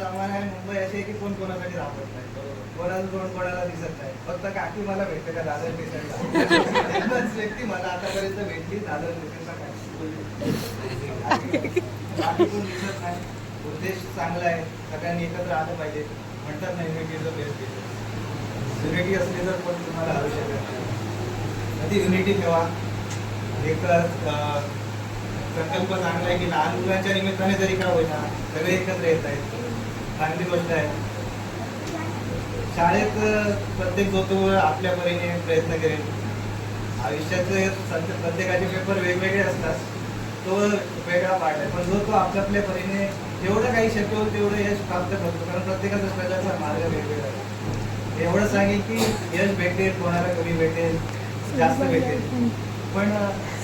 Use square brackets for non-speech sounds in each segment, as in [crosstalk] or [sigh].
जमाना आहे मुंबई अशी आहे की कोण कोणासाठी राबत नाही कोणाला कोण कोणाला दिसत नाही फक्त काकी मला भेटते का दादर दिसायला व्यक्ती मला आतापर्यंत भेटली दादर दिसायचा काय बाकी कोण दिसत नाही उद्देश चांगला आहे सगळ्यांनी एकत्र आलं पाहिजे म्हणतात ना unity is the best unity असली तर पण तुम्हाला हरू शकत नाही ती युनिटी ठेवा एक संकल्प चांगला आहे की लहान मुलांच्या निमित्ताने जरी का होईना सगळे एकत्र येत आहेत. चांगली गोष्ट आहे. शाळेत प्रत्येक जो तो आपल्या परीने प्रयत्न करेल. आयुष्याचे प्रत्येकाचे पेपर वेगवेगळे असतात. तो वेगळा पार्ट आहे. पण जो तो आपल्या परीने जेवढं काही शक्य होईल तेवढं यश प्राप्त करतो. कारण प्रत्येकाचा स्वतःचा मार्ग वेगवेगळा आहे. एवढं सांगेल की यश भेटेल कोणाला कमी भेटेल जास्त भेटेल. पण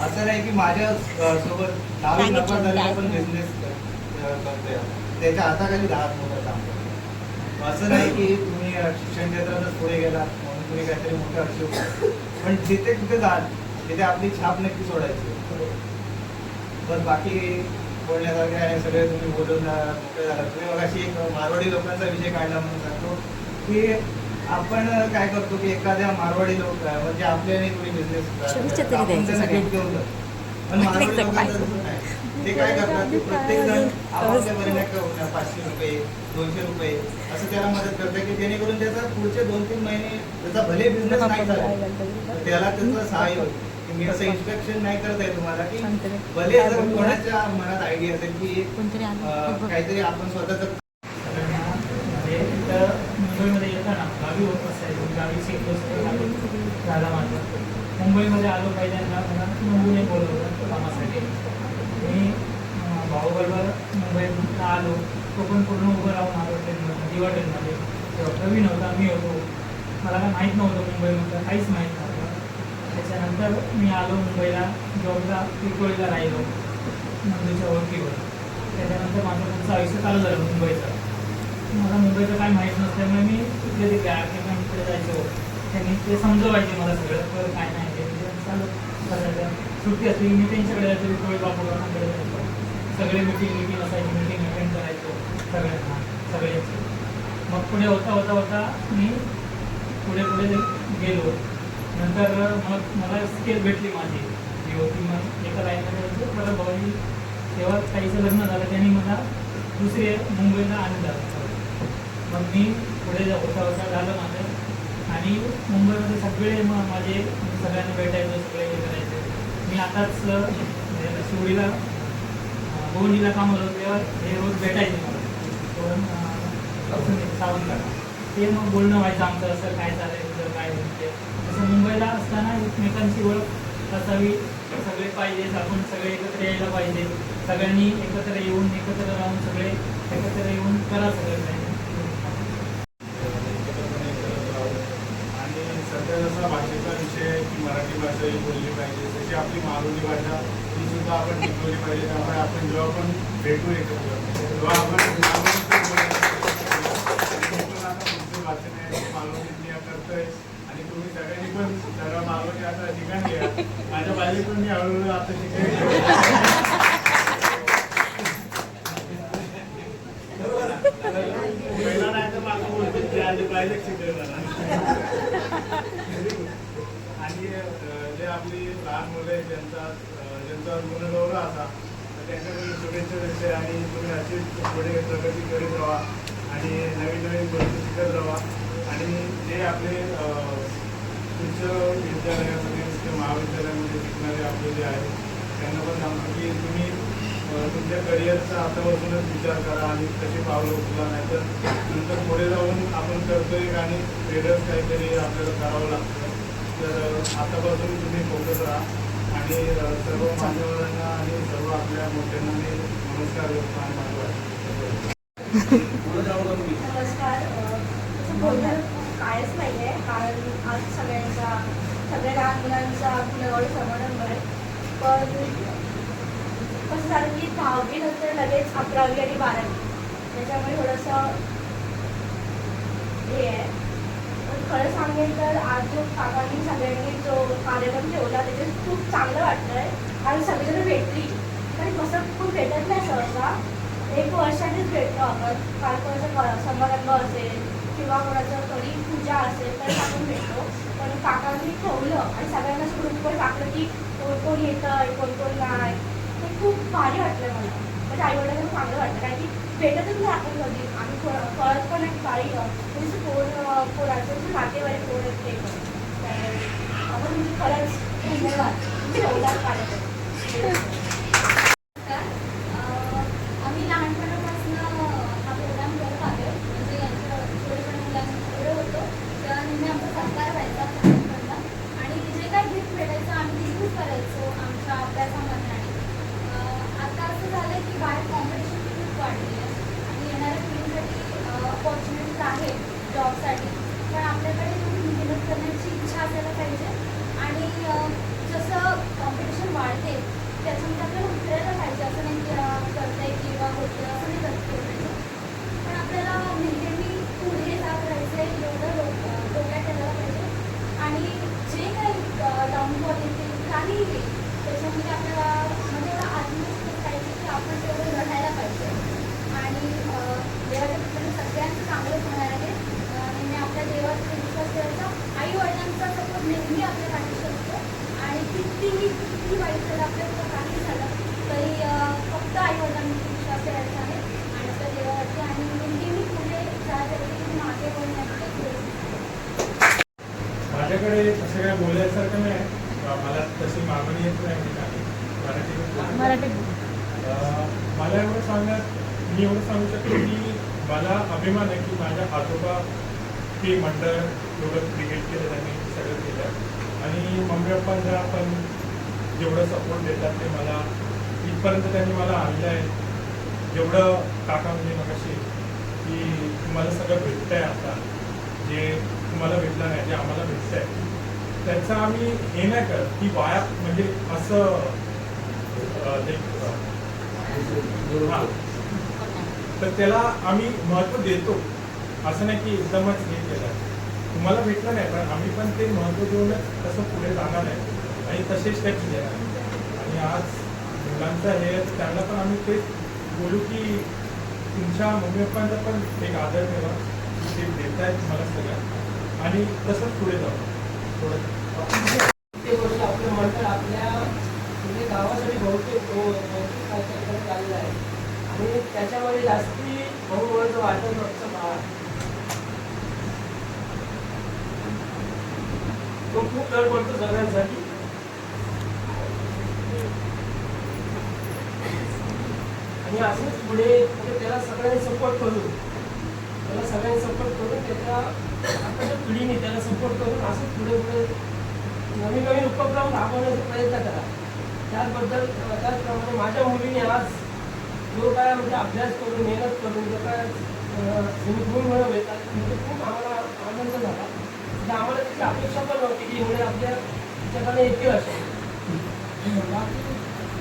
असं नाही की माझ्या सोबत दहावी नफा झालेला पण बिझनेस करतोय. त्याच्या हाताखाली दहा मोठं काम करतो असं नाही की तुम्ही शिक्षण क्षेत्रातच पुढे गेलात म्हणून तुम्ही काहीतरी मोठं अचीव पण जिथे कुठे जाल तिथे आपली छाप नक्की सोडायची. पण बाकी बोलण्यासारखे आहे सगळे तुम्ही बोलून मोकळे झाला तुम्ही मग अशी एक मारवाडी लोकांचा विषय काढला म्हणून सांगतो की आपण काय करतो की एखाद्या मारवाडी लोक म्हणजे आपल्याने कोणी बिझनेस. पण [laughs] मारवाडी लोकांचं. ते काय करतात की प्रत्येक जण परीने करून पाचशे रुपये दोनशे रुपये असं त्याला मदत करते की जेणेकरून त्याचा पुढचे दोन तीन महिने त्याचा भले बिझनेस नाही झाला त्याला त्याचं सहाय्य की मी असं इन्स्ट्रक्शन नाही करत आहे तुम्हाला की भले जर कोणाच्या मनात आयडिया असेल की काहीतरी आपण स्वतःच सगळ्यांना म्हणजे इथं मुंबईमध्ये येताना गावी होत असायचं गावीची एक गोष्ट गावी झाला माझं मुंबईमध्ये आलो पहिल्यांदा मला नंबूने बोलवलं कामासाठी मी अं, भाऊबरोबर मुंबईत आलो तो पण पूर्ण उभं राहून आलो ट्रेनमध्ये दिवा ट्रेनमध्ये तेव्हा प्रवीण होता मी होतो मला काय माहीत नव्हतं मुंबईमध्ये काहीच माहीत नव्हतं. त्याच्यानंतर मी आलो मुंबईला जॉबला पिकोळीला राहिलो नंदूच्या ओळखीवर. त्याच्यानंतर माझं पुढचं आयुष्य चालू झालं मुंबईचं. मला मुंबईचं काय माहीत नसल्यामुळे मी तिथे ते इकडे जायचो. त्यांनी ते समजवायचे मला सगळं तर काय नाही ते म्हणजे चालू करायचं सुट्टी असली मी त्यांच्याकडे जायचो विक्रोळी बापूरावांकडे जायचो. सगळे मिटिंग मिटिंग असायची मिटिंग अटेंड करायचो. सगळ्यांना सगळ्यांची. मग पुढे होता होता होता मी पुढे पुढे गेलो नंतर मग मला स्केल भेटली माझी. जी होती मग एका लाईनमध्ये मला भाऊजी तेव्हा ताईचं लग्न झालं त्यांनी मला दुसरे मुंबईला आणलं. मग मी पुढे जा- होता होता झालं माझं. आणि मुंबईमध्ये सगळे मग माझे सगळ्यांना भेटायचं सगळे हे करायचे. मी आताच म्हणजे शिवडीला गोंडीला गोवंडीला कामाला होतो तेव्हा हे रोज भेटायचे मला. पण सावंतला. ते मग बोलणं व्हायचं आमचं असं काय चाललंय तुझं काय होते तसं मुंबईला असताना एकमेकांची ओळख असावी. सगळे पाहिजे आपण सगळे एकत्र यायला पाहिजे सगळ्यांनी एकत्र येऊन एकत्र राहून सगळे एकत्र येऊन करा सगळं काही. करत आणि सध्या जसा भाषेचा विषय की मराठी भाषा ही बोलली पाहिजे तशी आपली मारुली भाषा ही सुद्धा आपण टिकवली पाहिजे. त्यामुळे आपण जेव्हा पण भेटू एकत्र तेव्हा आपण मालवणीतच बोलायला पाहिजे. मी पण आता पुढचं भाषण आहे ते मालवणीत मी करतोय आणि तुम्ही सगळ्यांनी पण जरा मालवणी आता ठिकाणी माझ्या बाजू मी हळूहळू आता शिकायला पहिला नाही तर माझं बोलतो ते आधी पाहिजे शिकवेल आणि जे आपली लहान मुलं आहेत ज्यांचा ज्यांचा गुणगौरव असा तर त्यांच्याकडे शुभेच्छा देते आणि तुम्ही अशीच पुढे प्रगती करीत राहा आणि नवीन नवीन गोष्टी शिकत राहा. आणि जे आपले विद्यालयामध्ये किंवा महाविद्यालयामध्ये शिकणारे आपले जे आहेत त्यांना पण सांगतो की तुम्ही तुमच्या करिअरचा आतापासूनच विचार करा आणि कशी पावलं उचला नाहीतर नंतर पुढे जाऊन आपण करतोय आणि वेगळंच काहीतरी आपल्याला करावं लागतं. तर आतापासून तुम्ही फोकस राहा आणि सर्व मान्यवरांना आणि सर्व आपल्या मोठ्यांना मी नमस्कार करतो आणि नमस्कार. कायच नाही आहे कारण आज सगळ्यांचा सगळ्या लहान मुलांचा मुलावळी समारंभ आहे. पण कसं झालं की दहावी नंतर लगेच अकरावी आणि बारावी. त्याच्यामुळे थोडंसं हे आहे. पण खरं सांगेल तर आज जो काकांनी सगळ्यांनी जो कार्यक्रम ठेवला त्याच्यात खूप चांगलं वाटतंय. आहे आणि सगळीजण भेटली. कारण कसं खूप भेटत नाही सहसा. एक वर्षानेच भेटतो आपण. काय कोणाचा समारंभ असेल किंवा कोणाच्या घरी पूजा असेल तर आपण भेटतो. पण काकांनी ठेवलं आणि सगळ्यांनाच ग्रुपवर टाकलं की कोण कोण येतं आहे कोण कोण नाही. ते खूप भारी वाटलं मला. म्हणजे आईवडिलांना चांगलं वाटलं. कारण की भेटतच नाही आपण कधी. आम्ही म्हणजे कोण- कळत पण एक भारी म्हणजे कोण अं, कोणाचं म्हणजे नातेवाईक कोण येते ते पण आपण म्हणजे खरंच धन्यवाद. ठेवलाच कार्यक्रम आम्ही लहानपणापासून हा प्रोग्राम करत आलो म्हणजे यांच्या थोडेपण मुलांकडे होतो तेव्हा नेहमी आमचा सत्कार व्हायचा सगळ्यांकडनं आणि जे काही गिफ्ट भेटायचं आम्ही तिथूच करायचो आमच्या अभ्यासामध्ये अं, आता असं झालं की बाहेर कॉम्पिटिशन खूप वाढली आहे आणि येणाऱ्या पिढीसाठी ऑपॉर्च्युनिटीज आहेत जॉबसाठी पण आपल्याकडे तेवढी मेहनत करण्याची इच्छा असायला पाहिजे आणि अं, जसं कॉम्पिटिशन वाढते त्याच्यामध्ये आपल्याला उतरायला पाहिजे असं नाही की अं, करतंय किंवा असं पण आपल्याला नेहमी पुढे जात राहायचं आहे एवढं डोक्यात ठेवायला पाहिजे आणि जे काही डाऊनफॉल येतील काही येईल त्याच्यामध्ये आपल्याला म्हणजे एवढा आत्मविश्वास पाहिजे की आपण तेवढं लढायला पाहिजे आणि देवाच्या कृपेने सगळ्यांचं चांगलं होणार आहे अं, आपल्या देवाचा विश्वास ठेवायचा आई वडिलांचा सपोर्ट नेहमी आपल्या पाठीशी असतो आणि कितीही किती वाईट झालं आपल्याला काही झालं तरी अं, फक्त आई वडिलांनी विश्वास ठेवायचा आहे आणि आपल्या देवावरती आणि नेहमी पुढे जायसाठी मागे कोण नाही पुढे माझ्याकडे असं काय बोलायसारखं नाही. मला तशी मागणी येत नाही मराठी मला एवढं सांगण्यात मी एवढं सांगू शकतो की मला अभिमान आहे की माझ्या आजोबा हे मंडळ एवढं क्रिकेट केलं त्यांनी सगळं केलं. आणि मम्मी पप्पांना पण जेवढं सपोर्ट देतात ते मला इथपर्यंत त्यांनी मला आणलं आहे जेवढं काका म्हणजे मगाशी की तुम्हाला सगळं भेटतं आहे आता. जे तुम्हाला भेटलं नाही जे आम्हाला भेटत आहे त्याचा आम्ही हे नाही करत. की वाया म्हणजे असं तर त्याला आम्ही महत्त्व देतो. असं नाही की एकदमच हे केलं तुम्हाला भेटलं नाही पण आम्ही पण ते महत्त्व देऊनच तसं पुढे जाणार आहे. आणि तसे स्टेप्स घेणार आणि आज मुलांचं हे त्यांना पण आम्ही तेच बोलू की तुमच्या मम्मी पप्पांचा पण एक आदर ठेवा. ते देत आहेत तुम्हाला सगळ्यांना. आणि तसंच पुढे जाऊ. थोडं ते आपलं मंडळ आपल्या म्हणजे गावासाठी बहुतेक भौतिक काहीतरी करत आहे. आणि त्याच्यामध्ये जास्ती बहुमत वाटत नसतं भाव तो खूप दर पडतो सगळ्यांसाठी. आणि असंच पुढे त्याला सगळ्यांनी सपोर्ट करून त्याला सगळ्यांनी सपोर्ट करून त्याच्या आताच्या पिढीने त्याला सपोर्ट करून असंच पुढे पुढे नवीन नवीन उपक्रम राबवण्याचा प्रयत्न करा त्याचबद्दल त्याचप्रमाणे माझ्या मुलीने आज जो काय म्हणजे अभ्यास करून मेहनत करून जो काय अं, गुण मिळवले म्हणजे खूप आम्हाला आनंद झाला. म्हणजे आम्हाला त्याची अपेक्षा पण नव्हती की एवढे आपल्या त्याच्याकडे येतील असे. बाकी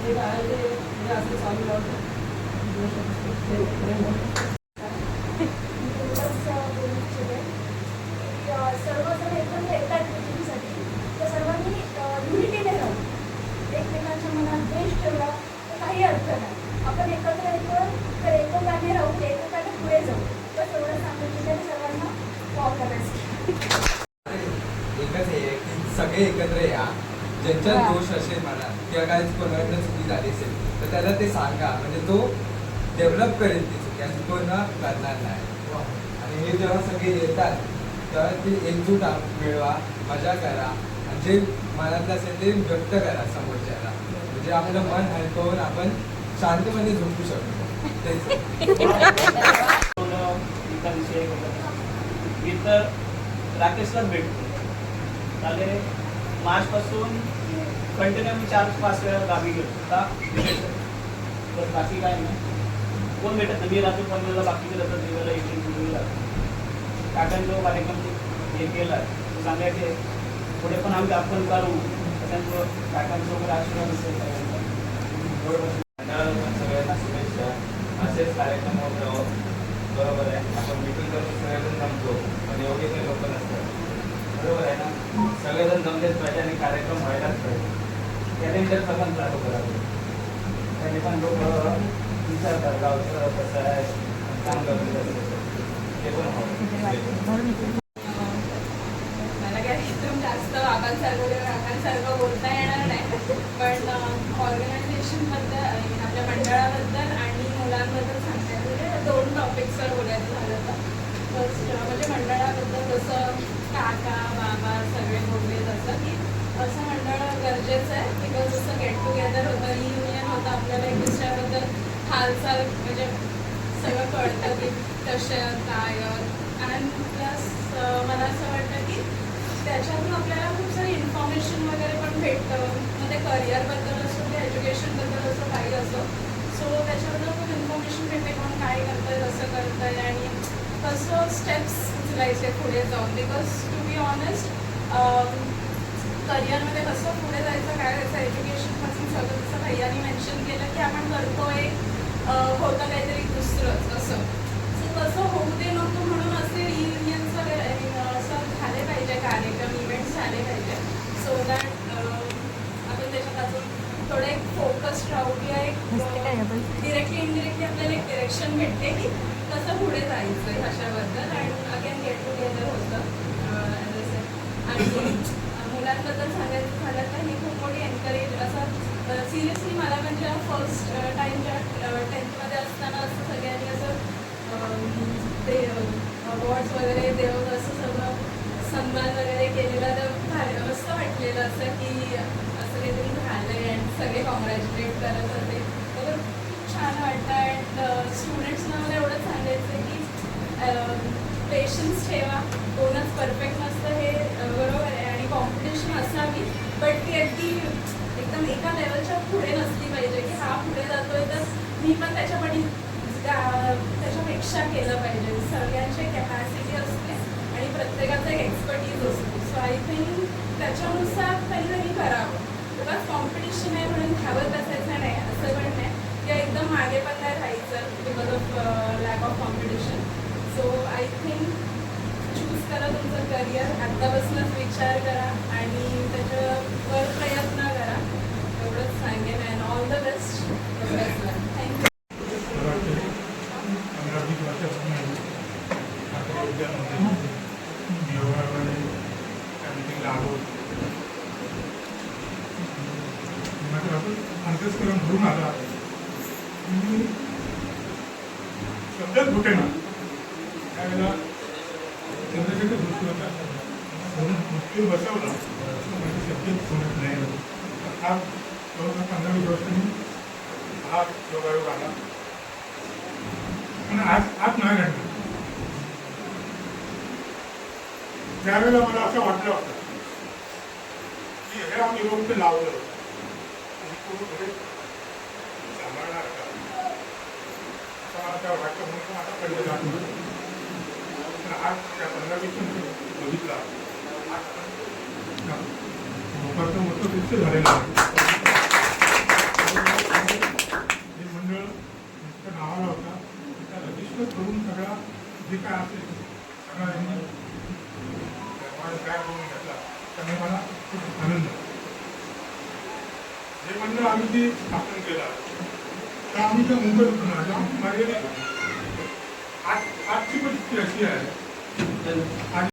जे काय आहे ते असं चालू राहतं एवढंच बोलू इच्छिते की अं, सर्वजण एकदम येतात मीटिंगसाठी तर सर्वांनी युनिटीने राहू एकमेकांच्या मनात द्वेष ठेवला तर काही अर्थ नाही आपण एकत्र येतो तर एकोप्याने राहू एकोप्याने पुढे जाऊ बस एवढं सांगू इच्छिते सर्वांना ऑल द बेस्ट एकच हे आहे की सगळे एकत्र या. ज्यांच्यात दोष असेल म्हणा किंवा काय कोणाकडनं चुकी झाली असेल तर त्याला ते सांगा. म्हणजे तो डेव्हलप करेल ती चुकी. आणि तो ना करणार नाही. आणि हे जेव्हा सगळे येतात तेव्हा ती एकजूट मिळवा मजा करा. आणि जे मनातलं असेल ते व्यक्त करा समोरच्याला. म्हणजे आपलं मन हलकं होऊन आपण शांतपणे झोपू शकतो. तेच. मी तर राकेशलाच भेटतो. चाले मार्चपासून कंटिन्यू मी चार पाच वेळा गावी गेलो. आता तर बाकी काय नाही. कोण भेटत नाही? मी रात्री पंधराला बाकी केलं तर देवाला एक काकांनी जो कार्यक्रम हे केला. तो सांगायचे की पुढे पण आम्ही आपण करू त्याच्यामुळं काकांसोबत आशीर्वाद असेल सगळ्यांना शुभेच्छा. असेच कार्यक्रम होत राहो. बरोबर आहे. आपण मिटिंग करून सगळेजण जमतो पण एवढे काही लोक नसतात. बरोबर आहे ना? सगळेजण जमलेच पाहिजे आणि कार्यक्रम व्हायलाच पाहिजे. त्याने सगळं चालू करावं त्याने पण लोक विचारतात गावचं कसं आहे? काम ते पण हो. मला काय एकदम जास्त बाबांसारखं किंवा बोलता येणार नाही. पण ऑर्गनायझेशनबद्दल आपल्या मंडळाबद्दल आणि मुलांबद्दल सांगता दोन टॉपिक्सवर बोलायचं झालं तर. फर्स्ट म्हणजे मंडळाबद्दल जसं काका बाबा सगळे बोलले जसं की असं मंडळ गरजेचं आहे बिकॉज टुगेदर होतं. रियुनियन होतं. आपल्याला एक दुसऱ्याबद्दल हालचाल म्हणजे सगळं कळतं की कसे काय. आणि प्लस मला असं वाटतं की त्याच्यातून आपल्याला खूप सारी इन्फॉर्मेशन वगैरे पण भेटतं. मग ते करिअरबद्दल असो ते एज्युकेशनबद्दल असो काही असो. सो त्याच्याबद्दल खूप इन्फॉर्मेशन भेटते कोण काय करतंय कसं करतंय आणि कसं स्टेप्स उचलायचे पुढे जाऊन. बिकॉज टू बी ऑनेस्ट करिअरमध्ये कसं पुढे जायचं काय जायचं एज्युकेशनपासून सगळं जसं भैयानी मेन्शन केलं की आपण करतोय होतं काहीतरी दुसरंच असं. सो तसं होऊ दे नको म्हणून असे रियुनियन्स वगैरे असं झाले पाहिजे कार्यक्रम इव्हेंट्स झाले पाहिजे. सो दॅट आपण त्याच्यात अजून थोडं एक फोकस राहू किंवा एक डिरेक्टली इनडिरेक्टली आपल्याला एक डिरेक्शन भेटते की कसं पुढे जायचं आहे भाषाबद्दल आणि अगेन गेट टुगेदर होतं. आणि मुलांबद्दल सांगायचं झालं तर ही खूप मोठी एनकरेज असं सिरियसली मला म्हणजे फर्स्ट टाईम जेव्हा टेन्थमध्ये असताना असं सगळ्यांनी असं ते अवॉर्ड्स वगैरे देऊन असं सगळं सन्मान वगैरे केलेला तर भारी मस्त वाटलेलं असं की असं काहीतरी झालं आहे अँड सगळे कॉंग्रॅच्युलेट करत होते. तर खूप छान वाटतं अँड स्टुडंट्सना मला एवढंच सांगायचं की पेशन्स ठेवा. कोणच परफेक्ट नसतं हे अं, बरोबर आहे आणि कॉम्पिटिशन असावी बट ती अगदी एकदम एका लेवलच्या पुढे नसली पाहिजे की हा पुढे जातोय तर मी पण त्याच्या त्याच्यापेक्षा केलं पाहिजे. सगळ्यांची कॅपॅसिटी असते आणि प्रत्येकाचा एक एक्सपर्टीज असतो. सो आय थिंक त्याच्यानुसार काहीतरी करावं. तुला कॉम्पिटिशन आहे म्हणून घ्यावत बसायचं नाही असं पण नाही. किंवा एकदम मागे पण नाही राहायचं because of lack of competition so I think choose करा तुमचं करिअर आत्तापासूनच विचार करा आणि त्याच्यावर प्रयत्न माझं असं अंतस्करण भरून आला शब्दच ना त्यावेळेला चंद्रशेखर दृष्टी होता. म्हणून मृत्यू बसवला. माझे म्हणजे शब्दच नाही. हा पंधरा वीस हा योगायोग आला पण आज आज नाही घडलं त्यावेळेला मला असं वाटलं होतं की हे आम्ही रोग ते लावलं सांभाळणार का? असं मला वाटतं म्हणून आता कळलं जात नव्हतं. पण आज त्या पंधरा बघितला. आज लोकांचं मोठं दृश्य झालेलं आहे हे मंडळ नुसतं नावाला होता त्या करून सगळा जे काय असेल सगळा यांनी माझा करून घेतला त्यामुळे मला खूप आनंद हे आम्ही ते स्थापन केलं तर आम्ही त्या मुंबईत होतो मर्यादित आज आजची परिस्थिती अशी आहे.